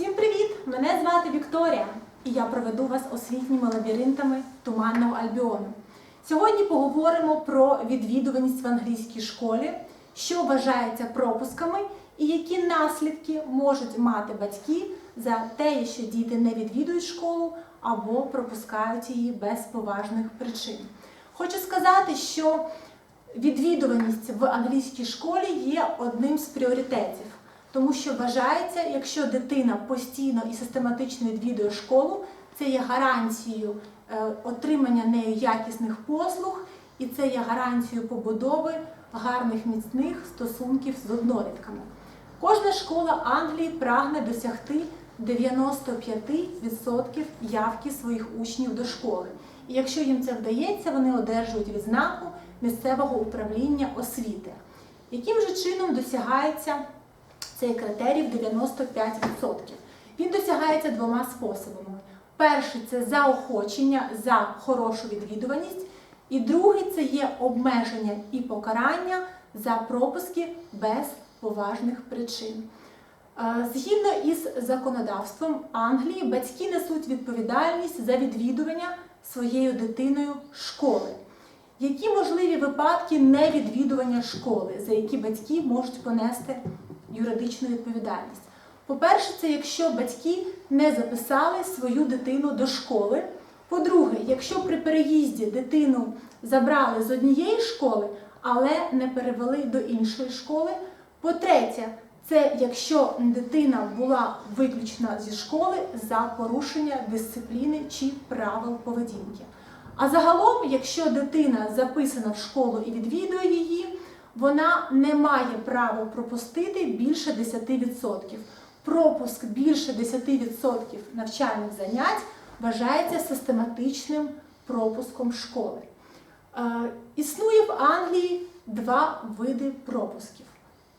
Всім привіт! Мене звати Вікторія, і я проведу вас освітніми лабіринтами Туманного Альбіону. Сьогодні поговоримо про відвідуваність в англійській школі, що вважається пропусками і які наслідки можуть мати батьки за те, що діти не відвідують школу або пропускають її без поважних причин. Хочу сказати, що відвідуваність в англійській школі є одним з пріоритетів. Тому що вважається, якщо дитина постійно і систематично відвідує школу, це є гарантією е, отримання нею якісних послуг, і це є гарантією побудови гарних міцних стосунків з однолітками. Кожна школа Англії прагне досягти 95% явки своїх учнів до школи. І якщо їм це вдається, вони одержують відзнаку місцевого управління освіти. Яким же чином досягається цей критерій в 95%. Він досягається двома способами. Перший це заохочення за хорошу відвідуваність, і другий це є обмеження і покарання за пропуски без поважних причин. Е, Згідно із законодавством Англії, батьки несуть відповідальність за відвідування своєю дитиною школи. Які можливі випадки невідвідування школи, за які батьки можуть понести юридичну відповідальність? По-перше, це якщо батьки не записали свою дитину до школи. По-друге, якщо при переїзді дитину забрали з однієї школи, але не перевели до іншої школи. По-третє, це якщо дитина була виключена зі школи за порушення дисципліни чи правил поведінки. А загалом, якщо дитина записана в школу і відвідує її, вона не має права пропустити більше 10%. Пропуск більше 10% навчальних занять вважається систематичним пропуском школи. Е, Існує в Англії два види пропусків.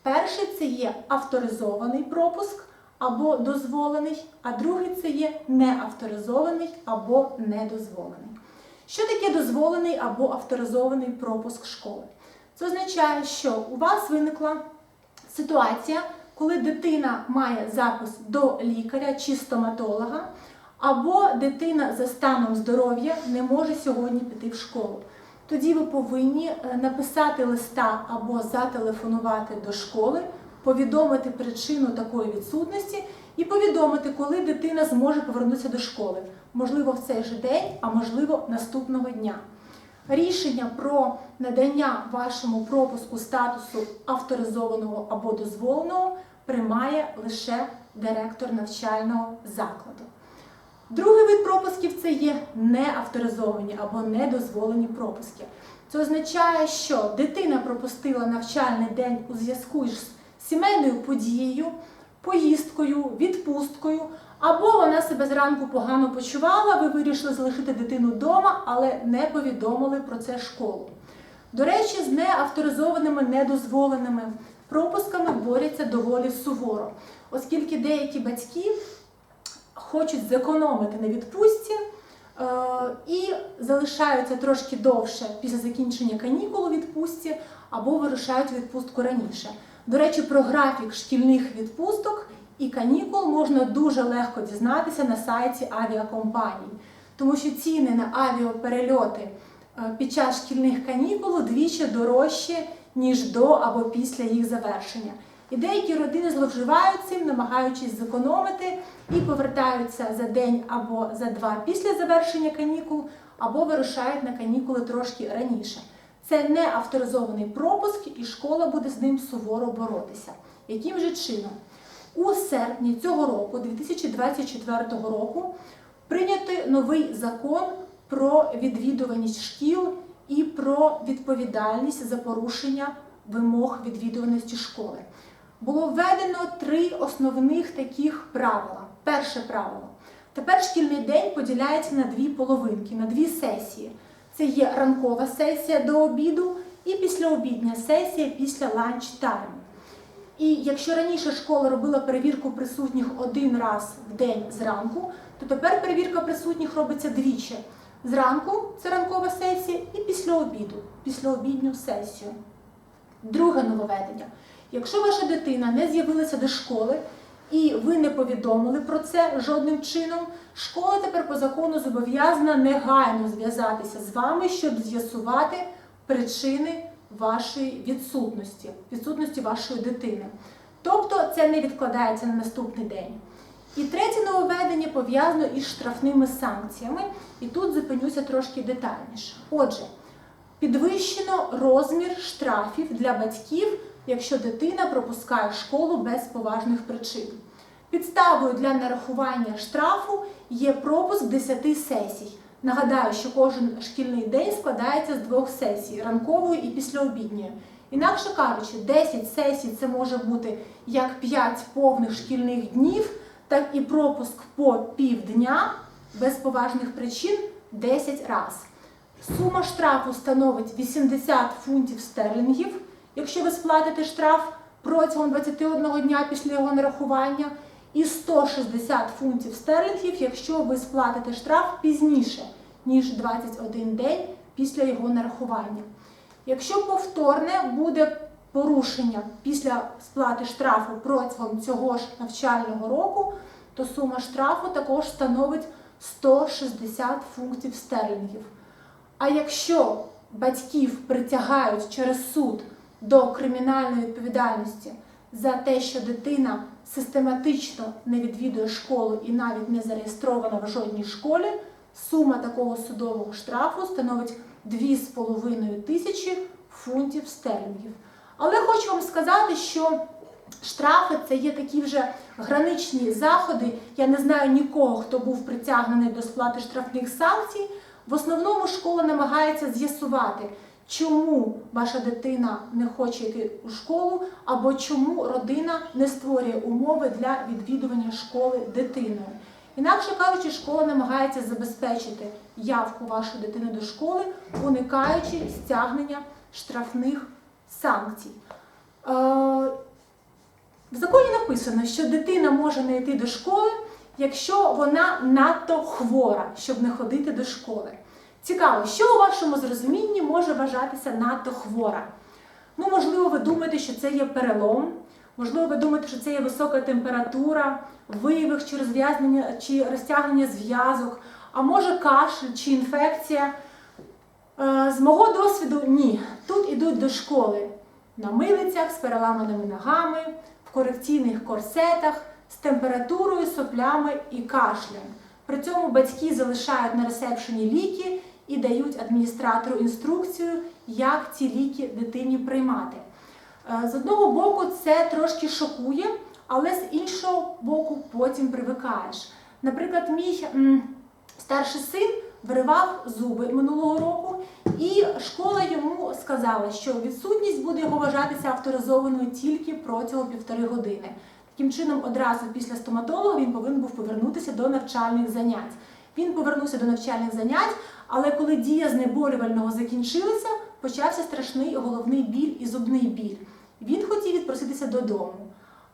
Перший це є авторизований пропуск або дозволений, а другий це є неавторизований або недозволений. Що таке дозволений або авторизований пропуск школи? Це означає, що у вас виникла ситуація, коли дитина має запис до лікаря чи стоматолога, або дитина за станом здоров'я не може сьогодні піти в школу. Тоді ви повинні е, написати листа або зателефонувати до школи, повідомити причину такої відсутності і повідомити, коли дитина зможе повернутися до школи. Можливо, в цей же день, а можливо, наступного дня. Рішення про надання вашому пропуску статусу авторизованого або дозволеного приймає лише директор навчального закладу. Другий вид пропусків це є неавторизовані або недозволені пропуски. Це означає, що дитина пропустила навчальний день у зв'язку з сімейною подією, поїздкою, відпусткою, або вона себе зранку погано почувала, ви вирішили залишити дитину вдома, але не повідомили про це школу. До речі, з неавторизованими недозволеними пропусками борються доволі суворо, оскільки деякі батьки хочуть зекономити на відпустці е, і залишаються трошки довше після закінчення канікул у відпустці або вирушають відпустку раніше. До речі, про графік шкільних відпусток і канікул можна дуже легко дізнатися на сайті авіакомпаній, тому що ціни на авіаперельоти е, під час шкільних канікул вдвічі дорожчі, ніж до або після їх завершення. І деякі родини зловживають цим, намагаючись зекономити, і повертаються за день або за два після завершення канікул, або вирушають на канікули трошки раніше. Це не авторизований пропуск, і школа буде з ним суворо боротися. Яким же чином? У серпні цього року, 2024 року, прийнятий новий закон про відвідуваність шкіл і про відповідальність за порушення вимог відвідуваності школи. Було введено три основних таких правила. Перше правило. Тепер шкільний день поділяється на дві половинки, на дві сесії. Це є ранкова сесія до обіду і післяобідня сесія після ланч-тайму. І якщо раніше школа робила перевірку присутніх один раз в день зранку, то тепер перевірка присутніх робиться двічі. Зранку це ранкова сесія, і після обіду, післяобідню сесію. Друге нововведення. Якщо ваша дитина не з'явилася до школи і ви не повідомили про це жодним чином, школа тепер по закону зобов'язана негайно зв'язатися з вами, щоб з'ясувати причини вашої відсутності, відсутності вашої дитини. Тобто це не відкладається на наступний день. І третє нововведення пов'язано із штрафними санкціями, і тут зупинюся трошки детальніше. Отже, підвищено розмір штрафів для батьків, якщо дитина пропускає школу без поважних причин. Підставою для нарахування штрафу є пропуск 10 сесій. Нагадаю, що кожен шкільний день складається з двох сесій ранкової і післяобідньої. Інакше кажучи, 10 сесій це може бути як 5 повних шкільних днів, так і пропуск по півдня без поважних причин 10 разів. Сума штрафу становить 80 фунтів стерлінгів, якщо ви сплатите штраф протягом 21 дня після його нарахування, і 160 фунтів стерлінгів, якщо ви сплатите штраф пізніше, ніж 21 день після його нарахування. Якщо повторне буде порушення після сплати штрафу протягом цього ж навчального року, то сума штрафу також становить 160 фунтів стерлінгів. А якщо батьків притягають через суд до кримінальної відповідальності за те, що дитина систематично не відвідує школу і навіть не зареєстрована в жодній школі, сума такого судового штрафу становить 2,5 тисячі фунтів стерлінгів. Але хочу вам сказати, що штрафи це є такі вже граничні заходи. Я не знаю нікого, хто був притягнений до сплати штрафних санкцій. В основному школа намагається з'ясувати, чому ваша дитина не хоче йти у школу, або чому родина не створює умови для відвідування школи дитиною. Інакше кажучи, школа намагається забезпечити явку вашої дитини до школи, уникаючи стягнення штрафних санкцій. Е, В законі написано, що дитина може не йти до школи, якщо вона надто хвора, щоб не ходити до школи. Цікаво, що у вашому зрозумінні може вважатися надто хвора? Ну, можливо, ви думаєте, що це є перелом, можливо, ви думаєте, що це є висока температура, вивих чи розв'язнення чи розтягнення зв'язок, а може кашель чи інфекція. Е, З мого досвіду ні. Тут ідуть до школи на милицях з переламаними ногами, в корекційних корсетах, з температурою, соплями і кашлем. При цьому батьки залишають на ресепшені ліки і дають адміністратору інструкцію, як ці ліки дитині приймати. Е, З одного боку, це трошки шокує, але з іншого боку, потім привикаєш. Наприклад, мій старший син виривав зуби минулого року, і школа йому сказала, що відсутність буде його вважатися авторизованою тільки протягом півтори години. Таким чином, одразу після стоматолога він повинен був повернутися до навчальних занять. Він повернувся до навчальних занять, але коли дія знеболювального закінчилася, почався страшний головний біль і зубний біль. Він хотів відпроситися додому,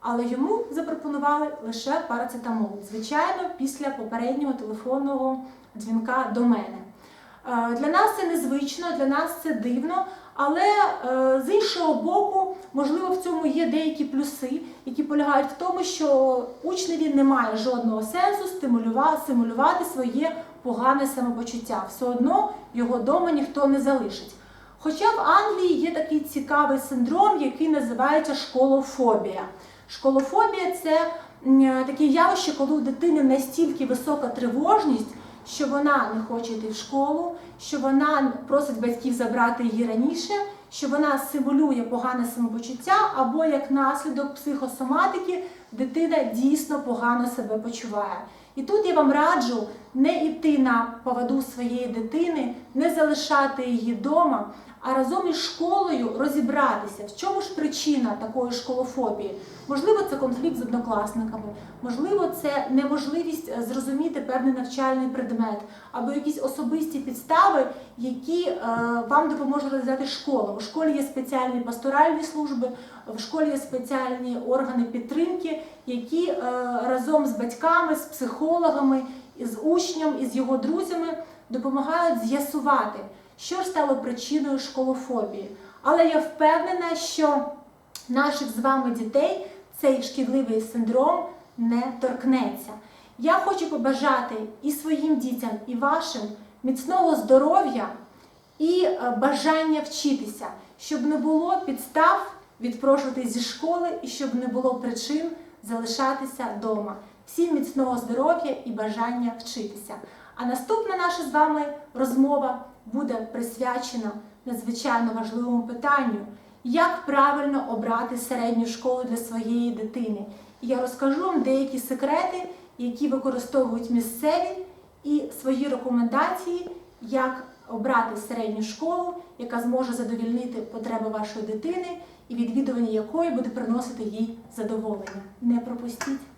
але йому запропонували лише парацетамол, звичайно, після попереднього телефонного дзвінка до мене. Е, Для нас це незвично, для нас це дивно, але е, з іншого боку, можливо, в цьому є деякі плюси, які полягають в тому, що учневі немає жодного сенсу стимулювати, стимулювати своє погане самопочуття. Все одно його вдома ніхто не залишить. Хоча в Англії є такий цікавий синдром, який називається школофобія. Школофобія це таке явище, коли у дитини настільки висока тривожність, що вона не хоче йти в школу, що вона просить батьків забрати її раніше, що вона симулює погане самопочуття, або як наслідок психосоматики дитина дійсно погано себе почуває. І тут я вам раджу не йти на поводу своєї дитини, не залишати її вдома, а разом із школою розібратися, в чому ж причина такої школофобії. Можливо, це конфлікт з однокласниками, можливо, це неможливість е, зрозуміти певний навчальний предмет, або якісь особисті підстави, які е, вам допоможе розв'язати школа. У школі є спеціальні пасторальні служби, в школі є спеціальні органи підтримки, які е, разом з батьками, з психологами, з учнем і з його друзями допомагають з'ясувати, що стало причиною школофобії. Але я впевнена, що наших з вами дітей цей шкідливий синдром не торкнеться. Я хочу побажати і своїм дітям, і вашим міцного здоров'я і е, бажання вчитися, щоб не було підстав відпрошувати зі школи і щоб не було причин залишатися вдома. Всім міцного здоров'я і бажання вчитися. А наступна наша з вами розмова буде присвячена надзвичайно важливому питанню, як правильно обрати середню школу для своєї дитини. І я розкажу вам деякі секрети, які використовують місцеві, і свої рекомендації, як обрати середню школу, яка зможе задовільнити потреби вашої дитини і відвідування якої буде приносити їй задоволення. Не пропустіть!